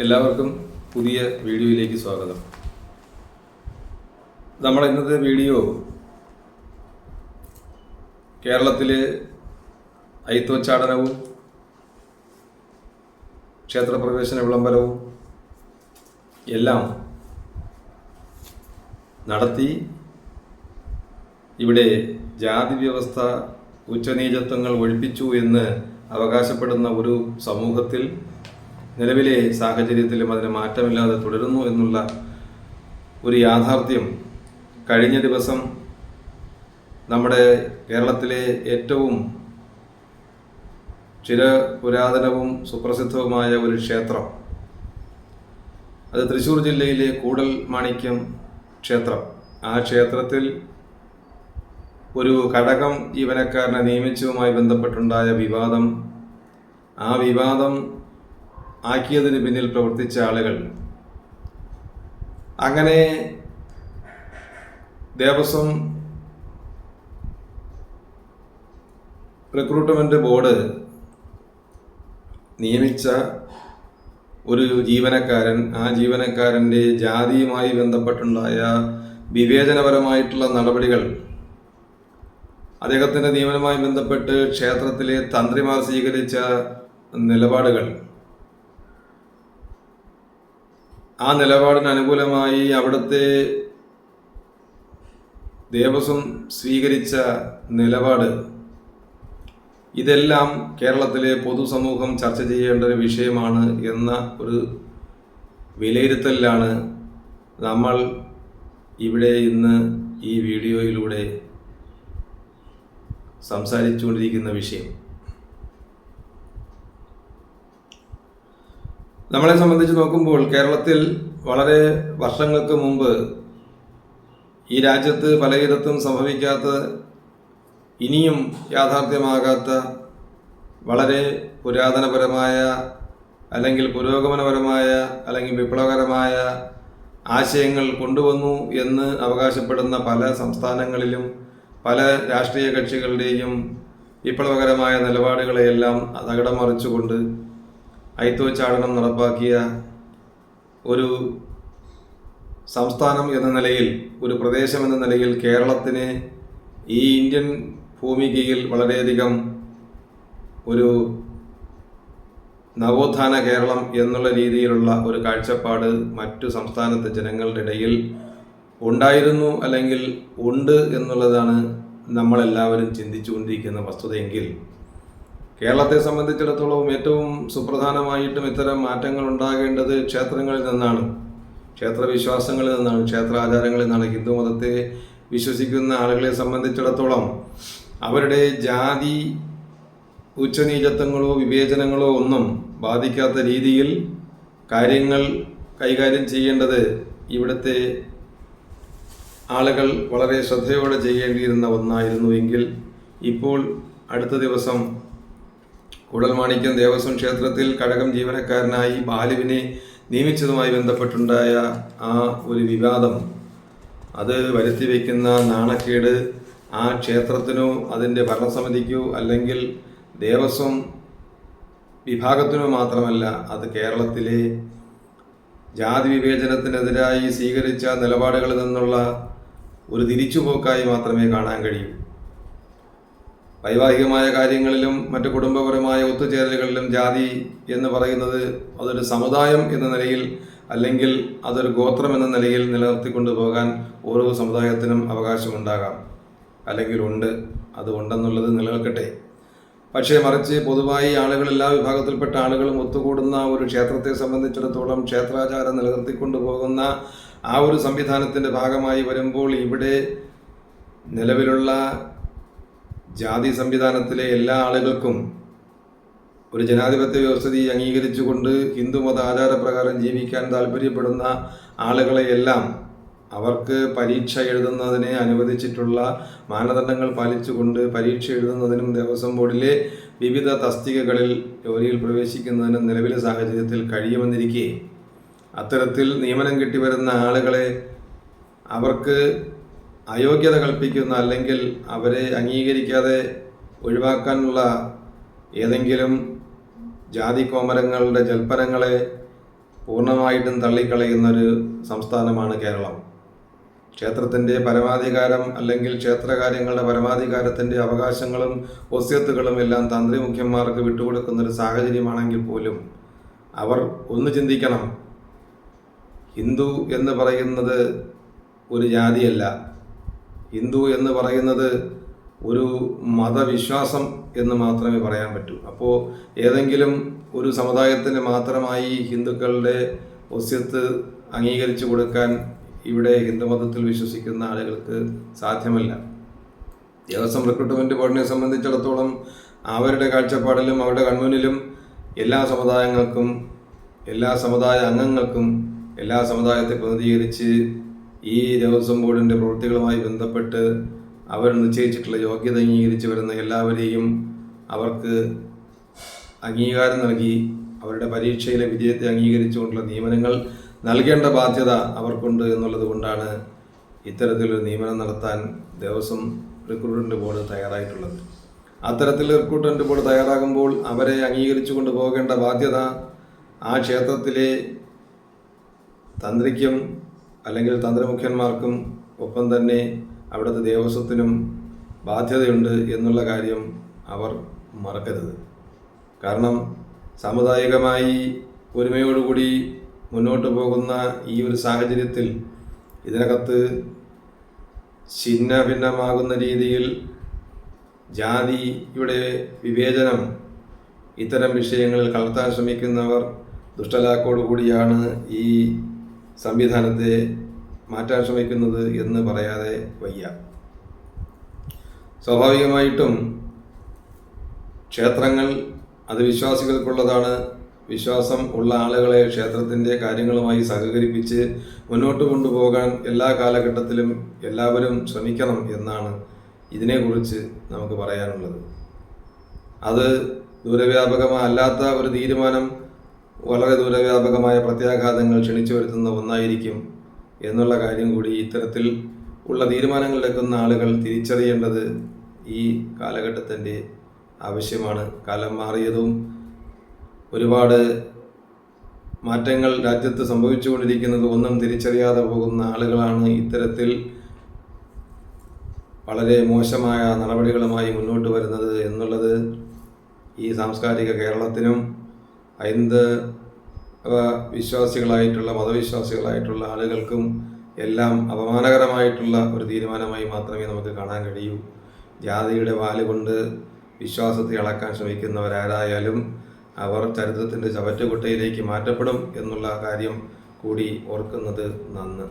എല്ലാവർക്കും പുതിയ വീഡിയോയിലേക്ക് സ്വാഗതം. നമ്മൾ ഇന്നത്തെ വീഡിയോ കേരളത്തിലെ ഐത്തോച്ചാടനവും ക്ഷേത്രപ്രവേശന വിളംബരവും എല്ലാം നടത്തി ഇവിടെ ജാതി വ്യവസ്ഥ ഉച്ചനീചത്വങ്ങൾ ഒഴിപ്പിച്ചു എന്ന് അവകാശപ്പെടുന്ന ഒരു സമൂഹത്തിൽ നിലവിലെ സാഹചര്യത്തിലും അതിന് മാറ്റമില്ലാതെ തുടരുന്നു എന്നുള്ള ഒരു യാഥാർത്ഥ്യം കഴിഞ്ഞ ദിവസം നമ്മുടെ കേരളത്തിലെ ഏറ്റവും ചില പുരാതനവും സുപ്രസിദ്ധവുമായ ഒരു ക്ഷേത്രം. അത് തൃശ്ശൂർ ജില്ലയിലെ കൂടൽ മാണിക്യം ക്ഷേത്രം. ആ ക്ഷേത്രത്തിൽ ഒരു ഘടകം ജീവനക്കാരനെ നിയമിച്ചതുമായി ബന്ധപ്പെട്ടുണ്ടായ വിവാദം. ആ വിവാദം ആക്കിയതിന് പിന്നിൽ പ്രവർത്തിച്ച ആളുകൾ. അങ്ങനെ ദേവസ്വം റിക്രൂട്ട്മെന്റ് ബോർഡ് നിയമിച്ച ഒരു ജീവനക്കാരൻ ആ ജീവനക്കാരന്റെ ജാതിയുമായി ബന്ധപ്പെട്ടുണ്ടായ വിവേചനപരമായിട്ടുള്ള നടപടികൾ അദ്ദേഹത്തിന്റെ നിയമനവുമായി ബന്ധപ്പെട്ട് ക്ഷേത്രത്തിലെ തന്ത്രിമാർ സ്വീകരിച്ച നിലപാടുകൾ ആ നിലപാടിന് അനുകൂലമായി അവിടുത്തെ ദേവസ്വം സ്വീകരിച്ച നിലപാട്. ഇതെല്ലാം കേരളത്തിലെ പൊതുസമൂഹം ചർച്ച ചെയ്യേണ്ട ഒരു വിഷയമാണ് എന്ന ഒരു വിലയിരുത്തലിലാണ് നമ്മൾ ഇവിടെ ഇന്ന് ഈ വീഡിയോയിലൂടെ സംസാരിച്ചുകൊണ്ടിരിക്കുന്ന വിഷയം. നമ്മളെ സംബന്ധിച്ച് നോക്കുമ്പോൾ കേരളത്തിൽ വളരെ വർഷങ്ങൾക്ക് മുമ്പ് ഈ രാജ്യത്ത് പലയിടത്തും സംഭവിക്കാത്ത ഇനിയും യാഥാർത്ഥ്യമാകാത്ത വളരെ പുരാതനപരമായ അല്ലെങ്കിൽ പുരോഗമനപരമായ അല്ലെങ്കിൽ വിപ്ലവകരമായ ആശയങ്ങൾ കൊണ്ടുവന്നു എന്ന് അവകാശപ്പെടുന്ന പല സംസ്ഥാനങ്ങളിലും പല രാഷ്ട്രീയ കക്ഷികളുടെയും വിപ്ലവകരമായ നിലപാടുകളെയെല്ലാം തകിടം മറിച്ചുകൊണ്ട് ഐത്തോച്ചാടനം നടപ്പാക്കിയ ഒരു സംസ്ഥാനം എന്ന നിലയിൽ ഒരു പ്രദേശം എന്ന നിലയിൽ കേരളത്തിന് ഈ ഇന്ത്യൻ ഭൂമികയിൽ വളരെയധികം ഒരു നവോത്ഥാന കേരളം എന്നുള്ള രീതിയിലുള്ള ഒരു കാഴ്ചപ്പാട് മറ്റു സംസ്ഥാനത്തെ ജനങ്ങളുടെ ഇടയിൽ ഉണ്ടായിരുന്നു അല്ലെങ്കിൽ ഉണ്ട് എന്നുള്ളതാണ് നമ്മളെല്ലാവരും ചിന്തിച്ചുകൊണ്ടിരിക്കുന്ന വസ്തുതയെങ്കിൽ കേരളത്തെ സംബന്ധിച്ചിടത്തോളം ഏറ്റവും സുപ്രധാനമായിട്ടും ഇത്തരം മാറ്റങ്ങൾ ഉണ്ടാകേണ്ടത് ക്ഷേത്രങ്ങളിൽ നിന്നാണ്. ക്ഷേത്രവിശ്വാസങ്ങളിൽ നിന്നാണ് ക്ഷേത്രാചാരങ്ങളിൽ നിന്നാണ്. ഹിന്ദു മതത്തെ വിശ്വസിക്കുന്ന ആളുകളെ സംബന്ധിച്ചിടത്തോളം അവരുടെ ജാതി ഉച്ചനീചത്വങ്ങളോ വിവേചനങ്ങളോ ഒന്നും ബാധിക്കാത്ത രീതിയിൽ കാര്യങ്ങൾ കൈകാര്യം ചെയ്യേണ്ടത് ഇവിടുത്തെ ആളുകൾ വളരെ ശ്രദ്ധയോടെ ചെയ്യേണ്ടിയിരുന്ന ഒന്നായിരുന്നുവെങ്കിൽ ഇപ്പോൾ അടുത്ത ദിവസം കുടൽമാണിക്യം ദേവസ്വം ക്ഷേത്രത്തിൽ കഴകം ജീവനക്കാരനായി ബാലുവിനെ നിയമിച്ചതുമായി ബന്ധപ്പെട്ടുണ്ടായ ആ ഒരു വിവാദം. അത് വരുത്തി വയ്ക്കുന്ന നാണക്കേട് ആ ക്ഷേത്രത്തിനോ അതിന്റെ ഭരണസമിതിക്കോ അല്ലെങ്കിൽ ദേവസ്വം വിഭാഗത്തിനോ മാത്രമല്ല അത് കേരളത്തിലെ ജാതി വിവേചനത്തിനെതിരായി സ്വീകരിച്ച നിലപാടുകളിൽ നിന്നുള്ള ഒരു തിരിച്ചുപോക്കായി മാത്രമേ കാണാൻ കഴിയൂ. വൈവാഹികമായ കാര്യങ്ങളിലും മറ്റ് കുടുംബപരമായ ഒത്തുചേരലുകളിലും ജാതി എന്ന് പറയുന്നത് അതൊരു സമുദായം എന്ന നിലയിൽ അല്ലെങ്കിൽ അതൊരു ഗോത്രം എന്ന നിലയിൽ നിലനിർത്തിക്കൊണ്ടു പോകാൻ ഓരോ സമുദായത്തിനും അവകാശമുണ്ടാകാം. അല്ലെങ്കിൽ ഉണ്ട്. അത് ഉണ്ടെന്നുള്ളത് നിലനിൽക്കട്ടെ. പക്ഷേ മറിച്ച് പൊതുവായി ആളുകൾ എല്ലാ വിഭാഗത്തിൽപ്പെട്ട ആളുകളും ഒത്തുകൂടുന്ന ഒരു ക്ഷേത്രത്തെ സംബന്ധിച്ചിടത്തോളം ക്ഷേത്രാചാരം നിലനിർത്തിക്കൊണ്ടു പോകുന്ന ആ ഒരു സംവിധാനത്തിന്റെ ഭാഗമായി വരുമ്പോൾ ഇവിടെ നിലവിലുള്ള ജാതി സംവിധാനത്തിലെ എല്ലാ ആളുകൾക്കും ഒരു ജനാധിപത്യ വ്യവസ്ഥിതി അംഗീകരിച്ചുകൊണ്ട് ഹിന്ദുമത ആചാരപ്രകാരം ജീവിക്കാൻ താല്പര്യപ്പെടുന്ന ആളുകളെയെല്ലാം അവർക്ക് പരീക്ഷ എഴുതുന്നതിനെ അനുവദിച്ചിട്ടുള്ള മാനദണ്ഡങ്ങൾ പാലിച്ചുകൊണ്ട് പരീക്ഷ എഴുതുന്നതിനും ദേവസ്വം ബോർഡിലെ വിവിധ തസ്തികകളിൽ ജോലിയിൽ പ്രവേശിക്കുന്നതിനും നിലവിലെ സാഹചര്യത്തിൽ കഴിയുമെന്നിരിക്കെ അത്തരത്തിൽ നിയമനം കിട്ടിവരുന്ന ആളുകളെ അവർക്ക് അയോഗ്യത കൽപ്പിക്കുന്ന അല്ലെങ്കിൽ അവരെ അംഗീകരിക്കാതെ ഒഴിവാക്കാനുള്ള ഏതെങ്കിലും ജാതി കോമരങ്ങളുടെ ജൽപ്പനങ്ങളെ പൂർണമായിട്ടും തള്ളിക്കളയുന്ന ഒരു സംസ്ഥാനമാണ് കേരളം. ക്ഷേത്രത്തിന്റെ പരമാധികാരം അല്ലെങ്കിൽ ക്ഷേത്രകാര്യങ്ങളുടെ പരമാധികാരത്തിന്റെ അവകാശങ്ങളും ഒസ്യത്തുകളും എല്ലാം തന്ത്രി മുഖ്യന്മാർക്ക് വിട്ടുകൊടുക്കുന്ന ഒരു സാഹചര്യമാണെങ്കിൽ പോലും അവർ ഒന്ന് ചിന്തിക്കണം. ഹിന്ദു എന്ന് പറയുന്നത് ഒരു ജാതിയല്ല. ഹിന്ദു എന്ന് പറയുന്നത് ഒരു മതവിശ്വാസം എന്ന് മാത്രമേ പറയാൻ പറ്റൂ. അപ്പോൾ ഏതെങ്കിലും ഒരു സമുദായത്തിന് മാത്രമായി ഹിന്ദുക്കളുടെ ഒസ്യത്ത് അംഗീകരിച്ചു കൊടുക്കാൻ ഇവിടെ ഹിന്ദുമതത്തിൽ വിശ്വസിക്കുന്ന ആളുകൾക്ക് സാധ്യമല്ല. ദേവസ്വം റിക്രൂട്ട്മെന്റ് ബോർഡിനെ സംബന്ധിച്ചിടത്തോളം അവരുടെ കാഴ്ചപ്പാടിലും അവരുടെ കൺമുന്നിലും എല്ലാ സമുദായങ്ങൾക്കും എല്ലാ സമുദായ അംഗങ്ങൾക്കും എല്ലാ സമുദായത്തെ പ്രതിനിധീകരിച്ച് ഈ ദേവസ്വം ബോർഡിന്റെ പ്രവൃത്തികളുമായി ബന്ധപ്പെട്ട് അവർ നിശ്ചയിച്ചിട്ടുള്ള യോഗ്യത അംഗീകരിച്ച് വരുന്ന എല്ലാവരെയും അവർക്ക് അംഗീകാരം നൽകി അവരുടെ പരീക്ഷയിലെ വിജയത്തെ അംഗീകരിച്ചുകൊണ്ടുള്ള നിയമനങ്ങൾ നൽകേണ്ട ബാധ്യത അവർക്കുണ്ട് എന്നുള്ളത് കൊണ്ടാണ് ഇത്തരത്തിലൊരു നിയമനം നടത്താൻ ദേവസ്വം റിക്രൂട്ട്മെന്റ് ബോർഡ് തയ്യാറായിട്ടുള്ളത്. അത്തരത്തിൽ റിക്രൂട്ട്മെന്റ് ബോർഡ് തയ്യാറാകുമ്പോൾ അവരെ അംഗീകരിച്ചു കൊണ്ടുപോകേണ്ട ബാധ്യത ആ ക്ഷേത്രത്തിലെ തന്ത്രിക്കും അല്ലെങ്കിൽ തന്ത്രമുഖ്യന്മാർക്കും ഒപ്പം തന്നെ അവിടുത്തെ ദേവസ്വത്തിനും ബാധ്യതയുണ്ട് എന്നുള്ള കാര്യം അവർ മറക്കരുത്. കാരണം സാമുദായികമായി ഒരുമയോടുകൂടി മുന്നോട്ട് പോകുന്ന ഈ ഒരു സാഹചര്യത്തിൽ ഇതിനകത്ത് ഛിന്ന ഭിന്നമാകുന്ന രീതിയിൽ ജാതിയുടെ വിവേചനം ഇത്തരം വിഷയങ്ങളിൽ കലർത്താൻ ശ്രമിക്കുന്നവർ ദുഷ്ടലാക്കോടുകൂടിയാണ് ഈ സംവിധാനത്തെ മാറ്റാൻ ശ്രമിക്കുന്നത് എന്ന് പറയാതെ വയ്യ. സ്വാഭാവികമായിട്ടും ക്ഷേത്രങ്ങൾ അത് വിശ്വാസികൾക്കുള്ളതാണ് വിശ്വാസം ഉള്ള ആളുകളെ ക്ഷേത്രത്തിന്റെ കാര്യങ്ങളുമായി സഹകരിപ്പിച്ച് മുന്നോട്ട് കൊണ്ടുപോകാൻ എല്ലാ കാലഘട്ടത്തിലും എല്ലാവരും ശ്രമിക്കണം എന്നാണ് ഇതിനെക്കുറിച്ച് നമുക്ക് പറയാനുള്ളത്. അത് ദൂരവ്യാപകമല്ലാത്ത ഒരു തീരുമാനം വളരെ ദൂരവ്യാപകമായ പ്രത്യാഘാതങ്ങൾ ക്ഷണിച്ചു വരുത്തുന്ന ഒന്നായിരിക്കും എന്നുള്ള കാര്യം കൂടി ഇത്തരത്തിൽ ഉള്ള തീരുമാനങ്ങളിലെക്കുന്ന ആളുകൾ തിരിച്ചറിയേണ്ടത് ഈ കാലഘട്ടത്തിന്റെ ആവശ്യമാണ്. കാലം മാറിയതും ഒരുപാട് മാറ്റങ്ങൾ രാജ്യത്ത് സംഭവിച്ചുകൊണ്ടിരിക്കുന്നത് ഒന്നും തിരിച്ചറിയാതെ പോകുന്ന ആളുകളാണ് ഇത്തരത്തിൽ വളരെ മോശമായ നടപടികളുമായി മുന്നോട്ട് വരുന്നത് എന്നുള്ളത് ഈ സാംസ്കാരിക കേരളത്തിനും ഹൈന്ദവ വിശ്വാസികളായിട്ടുള്ള മതവിശ്വാസികളായിട്ടുള്ള ആളുകൾക്കും എല്ലാം അപമാനകരമായിട്ടുള്ള ഒരു തീരുമാനമായി മാത്രമേ നമുക്ക് കാണാൻ കഴിയൂ. ജാതിയുടെ വാലുകൊണ്ട് വിശ്വാസത്തെ അളക്കാൻ ശ്രമിക്കുന്നവരാരായാലും അവർ ചരിത്രത്തിന്റെ ചവറ്റുകുട്ടയിലേക്ക് മാറ്റപ്പെടും എന്നുള്ള കാര്യം കൂടി ഓർക്കുന്നത് നന്ന്.